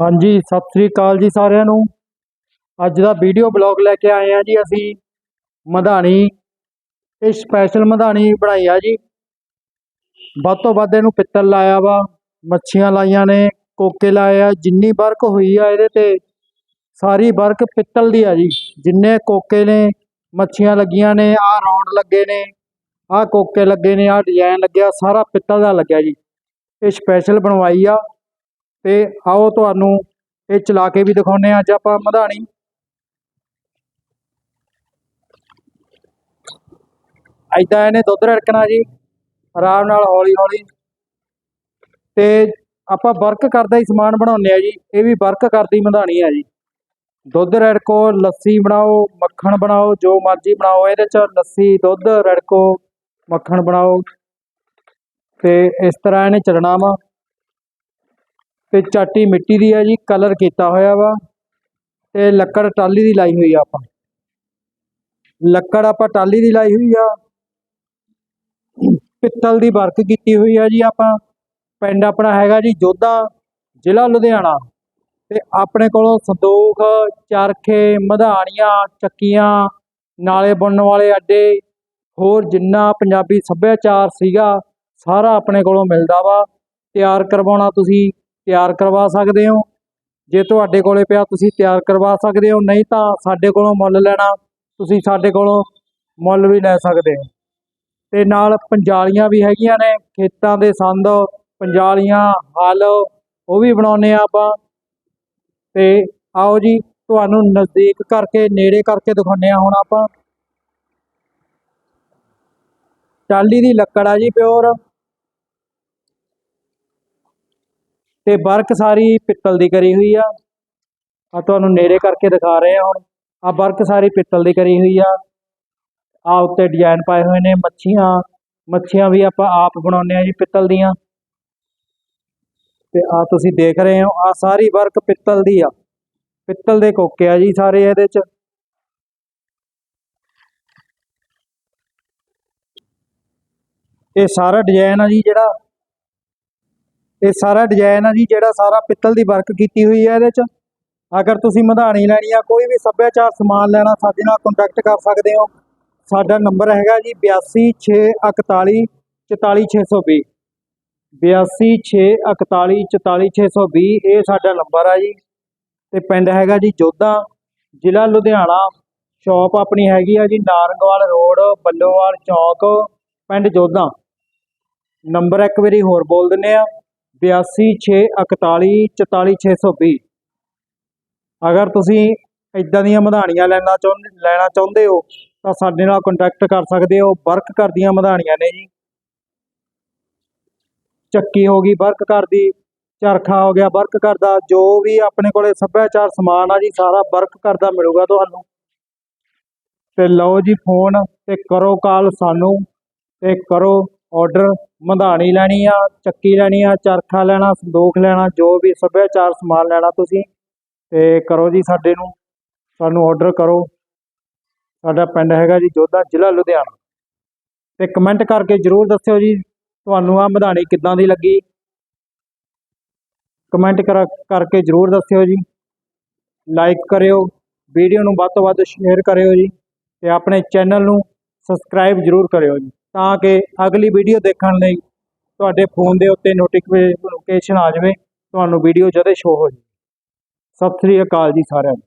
ਹਾਂਜੀ, ਸਤਿ ਸ੍ਰੀ ਅਕਾਲ ਜੀ ਸਾਰਿਆਂ ਨੂੰ। ਅੱਜ ਦਾ ਵੀਡੀਓ ਬਲੌਗ ਲੈ ਕੇ ਆਏ ਆ ਜੀ ਅਸੀਂ। ਮਧਾਣੀ, ਇਹ ਸਪੈਸ਼ਲ ਮਧਾਣੀ ਬਣਾਈ ਆ ਜੀ। ਵੱਧ ਤੋਂ ਵੱਧ ਇਹਨੂੰ ਪਿੱਤਲ ਲਾਇਆ ਵਾ, ਮੱਛੀਆਂ ਲਾਈਆਂ ਨੇ, ਕੋਕੇ ਲਾਏ ਆ, ਜਿੰਨੀ ਵਰਕ ਹੋਈ ਆ ਇਹਦੇ ਤੇ, ਸਾਰੀ ਵਰਕ ਪਿੱਤਲ ਦੀ ਆ ਜੀ। ਜਿੰਨੇ ਕੋਕੇ ਨੇ, ਮੱਛੀਆਂ ਲੱਗੀਆਂ ਨੇ, ਆਹ ਰੌਂਡ ਲੱਗੇ ਨੇ, ਆਹ ਕੋਕੇ ਲੱਗੇ ਨੇ, ਆਹ ਡਿਜ਼ਾਈਨ ਲੱਗਿਆ, ਸਾਰਾ ਪਿੱਤਲ ਦਾ ਲੱਗਿਆ ਜੀ। ਇਹ ਸਪੈਸ਼ਲ ਬਣਵਾਈ ਆ। ਤੇ ਆਓ ਤੁਹਾਨੂੰ ਇਹ ਚਲਾ ਕੇ ਵੀ ਦਿਖਾਉਨੇ ਆ ਅੱਜ ਆਪਾਂ ਮਧਾਣੀ। ਐਦਾਂ ਇਹਨੇ ਦੁੱਧ ਰੜਕਣਾ ਜੀ, ਆਰਾਮ ਨਾਲ ਹੌਲੀ ਹੌਲੀ। ਤੇ ਆਪਾਂ ਵਰਕ ਕਰਦਾ ਹੀ ਸਮਾਨ ਬਣਾਉਂਦੇ ਆ ਜੀ, ਇਹ ਵੀ ਵਰਕ ਕਰਦੀ ਮਧਾਣੀ ਆ ਜੀ। ਦੁੱਧ ਰੜਕੋ, ਲੱਸੀ ਬਣਾਓ, ਮੱਖਣ ਬਣਾਓ, ਜੋ ਮਰਜ਼ੀ ਬਣਾਓ, ਇਹਦੇ ਚ ਲੱਸੀ, ਦੁੱਧ ਰੜਕੋ, ਮੱਖਣ ਬਣਾਓ। ਤੇ ਇਸ ਤਰ੍ਹਾਂ ਇਹਨੇ ਚੱਲਣਾ ਵਾ। ਤੇ ਚਾਟੀ ਮਿੱਟੀ ਦੀ ਹੈ ਜੀ ਕਲਰ ਕੀਤਾ ਹੋਇਆ ਵਾ ਤੇ ਲੱਕੜ ਟਾਲੀ ਦੀ ਲਾਈ ਹੋਈ ਆ ਆਪਾਂ। ਲੱਕੜ ਆਪਾਂ ਟਾਲੀ ਦੀ ਲਾਈ ਹੋਈ ਆ। ਪਿੱਤਲ ਦੀ ਵਰਕ ਕੀਤੀ ਹੋਈ ਆ ਜੀ ਆਪਾਂ। ਪਿੰਡ ਆਪਣਾ ਹੈਗਾ ਜੀ ਜੋਧਾ, ਜ਼ਿਲ੍ਹਾ ਲੁਧਿਆਣਾ ਤੇ ਆਪਣੇ ਕੋਲੋਂ ਸੰਦੂਖ, ਚਰਖੇ, ਮਧਾਣੀਆਂ, ਚੱਕੀਆਂ, ਨਾਲੇ ਬੁਣਨ ਵਾਲੇ ਅੱਡੇ, ਹੋਰ ਜਿੰਨਾ ਪੰਜਾਬੀ ਸੱਭਿਆਚਾਰ ਸੀਗਾ, ਸਾਰਾ ਆਪਣੇ ਕੋਲੋਂ ਮਿਲਦਾ ਵਾ। ਤਿਆਰ ਕਰਵਾਉਣਾ ਤੁਸੀਂ ਤਿਆਰ ਕਰਵਾ ਸਕਦੇ ਹੋ। ਜੇ ਤੁਹਾਡੇ ਕੋਲੇ ਪਿਆ ਤੁਸੀਂ ਤਿਆਰ ਕਰਵਾ ਸਕਦੇ ਹੋ। ਨਹੀਂ ਤਾਂ ਸਾਡੇ ਕੋਲੋਂ ਮੁੱਲ ਲੈਣਾ, ਤੁਸੀਂ ਸਾਡੇ ਕੋਲੋਂ ਮੁੱਲ ਵੀ ਲੈ ਸਕਦੇ ਹੋ। ਤੇ ਨਾਲ ਪੰਜਾਲੀਆਂ ਵੀ ਹੈਗੀਆਂ ਨੇ, ਖੇਤਾਂ ਦੇ ਸੰਦ, ਪੰਜਾਲੀਆਂ, ਹਲ, ਉਹ ਵੀ ਬਣਾਉਨੇ ਆ ਆਪਾਂ। ਤੇ ਆਓ ਜੀ, ਤੁਹਾਨੂੰ ਨਜ਼ਦੀਕ ਕਰਕੇ, ਨੇੜੇ ਕਰਕੇ ਦਿਖਾਉਂਦੇ ਆ ਹੁਣ ਆਪਾਂ। ਟਾਲੀ ਦੀ ਲੱਕੜ ਆ ਜੀ ਪਿਓਰ। ਤੇ ਵਰਕ ਸਾਰੀ ਪਿੱਤਲ ਦੀ ਕਰੀ ਹੋਈ ਆ। ਆ ਤੁਹਾਨੂੰ ਨੇੜੇ ਕਰਕੇ ਦਿਖਾ ਰਹੇ ਆ ਹੁਣ। ਆ ਵਰਕ ਸਾਰੀ ਪਿੱਤਲ ਦੀ ਕਰੀ ਹੋਈ ਆ। ਆ ਉੱਤੇ ਡਿਜ਼ਾਈਨ ਪਾਏ ਹੋਏ ਨੇ ਮੱਛੀਆਂ। ਮੱਛੀਆਂ ਵੀ ਆਪਾਂ ਆਪ ਬਣਾਉਂਦੇ ਆ ਜੀ ਪਿੱਤਲ ਦੀਆਂ। ਤੇ ਆ ਤੁਸੀਂ ਦੇਖ ਰਹੇ ਹੋ ਆ ਸਾਰੀ ਵਰਕ ਪਿੱਤਲ ਦੀ ਆ। ਪਿੱਤਲ ਦੇ ਕੋਕੇ ਆ ਜੀ ਸਾਰੇ ਇਹਦੇ ਚ। ਇਹ ਸਾਰਾ ਡਿਜ਼ਾਈਨ ਆ ਜੀ ਜਿਹੜਾ ਇਹ ਸਾਰਾ ਡਿਜ਼ਾਈਨ ਆ ਜੀ, ਜਿਹੜਾ ਸਾਰਾ ਪਿੱਤਲ ਦੀ ਵਰਕ ਕੀਤੀ ਹੋਈ ਹੈ ਇਹਦੇ ਚ। ਅਗਰ ਤੁਸੀਂ ਮਧਾਣੀ ਲੈਣੀ ਆ, ਕੋਈ ਵੀ ਸੱਭਿਆਚਾਰ ਸਮਾਨ ਲੈਣਾ, ਸਾਡੇ ਨਾਲ ਕੰਟੈਕਟ ਕਰ ਸਕਦੇ ਹੋ। ਸਾਡਾ ਨੰਬਰ ਹੈਗਾ ਜੀ 8261 44620 8261 44620 ਇਹ ਸਾਡਾ ਨੰਬਰ ਆ ਜੀ। ਤੇ ਪਿੰਡ ਹੈਗਾ ਜੀ, ਜੋਧਾ, ਜ਼ਿਲ੍ਹਾ ਲੁਧਿਆਣਾ। ਸ਼ਾਪ ਆਪਣੀ ਹੈਗੀ ਆ ਜੀ, ਨਾਰੰਗਵਾਲ ਰੋਡ, ਬੱਲੋਵਾਲ ਚੌਕ, ਪਿੰਡ ਜੋਧਾ। ਨੰਬਰ ਇੱਕ ਵਾਰੀ ਹੋਰ ਬੋਲ ਦਿੰਨੇ ਆ। 8261 44620 ਅਗਰ ਤੁਸੀਂ ਇਦਾਂ ਦੀਆਂ ਮਧਾਣੀਆਂ ਲੈਣਾ ਚਾਹੁੰਦੇ ਲੈਣਾ ਚਾਹੁੰਦੇ ਹੋ, ਤਾਂ ਸਾਡੇ ਨਾਲ ਕੰਟੈਕਟ ਕਰ ਸਕਦੇ ਹੋ। ਵਰਕ ਕਰਦੀਆਂ ਮਧਾਣੀਆਂ ਨੇ ਜੀ। ਚੱਕੀ ਹੋ ਗਈ ਵਰਕ ਕਰਦੀ, ਚਰਖਾ ਹੋ ਗਿਆ ਵਰਕ ਕਰਦਾ, ਜੋ ਵੀ ਆਪਣੇ ਕੋਲੇ ਸੱਭਿਆਚਾਰ ਸਮਾਨ ਆ ਜੀ, ਸਾਰਾ ਵਰਕ ਕਰਦਾ ਮਿਲੂਗਾ ਤੁਹਾਨੂੰ। ਤੇ ਲਓ ਜੀ, ਫੋਨ ਤੇ ਕਰੋ ਕਾਲ ਸਾਨੂੰ ਤੇ ਕਰੋ ਆਰਡਰ ਮਧਾਣੀ ਲੈਣੀ ਆ, ਚੱਕੀ ਲੈਣੀ ਆ, ਚਰਖਾ ਲੈਣਾ ਸੰਦੂਖ ਲੈਣਾ, ਜੋ ਵੀ ਸੱਭਿਆਚਾਰ ਸਮਾਨ ਲੈਣਾ ਤੁਸੀਂ, ਤੇ ਕਰੋ ਜੀ ਸਾਡੇ ਨੂੰ, ਸਾਨੂੰ ਆਰਡਰ ਕਰੋ। ਸਾਡਾ ਪਿੰਡ ਹੈਗਾ ਜੀ ਜੋਧਾ, ਜ਼ਿਲ੍ਹਾ ਲੁਧਿਆਣਾ। ਤੇ ਕਮੈਂਟ ਕਰਕੇ ਜਰੂਰ ਦੱਸਿਓ ਜੀ, ਤੁਹਾਨੂੰ ਆ ਮਧਾਣੀ ਕਿੱਦਾਂ ਦੀ ਲੱਗੀ? ਕਮੈਂਟ ਕਰ, ਕਰਕੇ ਜਰੂਰ ਦੱਸਿਓ ਜੀ। ਲਾਈਕ ਕਰਿਓ ਵੀਡੀਓ ਨੂੰ ਵੱਧ ਤੋਂ ਵੱਧ ਸ਼ੇਅਰ ਕਰਿਓ ਜੀ, ਤੇ ਆਪਣੇ ਚੈਨਲ ਨੂੰ ਸਬਸਕ੍ਰਾਈਬ ਜਰੂਰ ਕਰਿਓ ਜੀ। ਤਾਂ ਕਿ ਅਗਲੀ ਵੀਡੀਓ ਦੇਖਣ ਲਈ ਤੁਹਾਡੇ ਫੋਨ ਦੇ ਉੱਤੇ ਨੋਟੀਫਿਕੇਸ਼ਨ ਆ ਜਾਵੇ, ਤੁਹਾਨੂੰ ਵੀਡੀਓ ਜਦੇ ਸ਼ੋ ਹੋ ਜਾਵੇ। ਸਤਿ ਸ੍ਰੀ ਅਕਾਲ ਜੀ ਸਾਰਿਆਂ ਨੂੰ।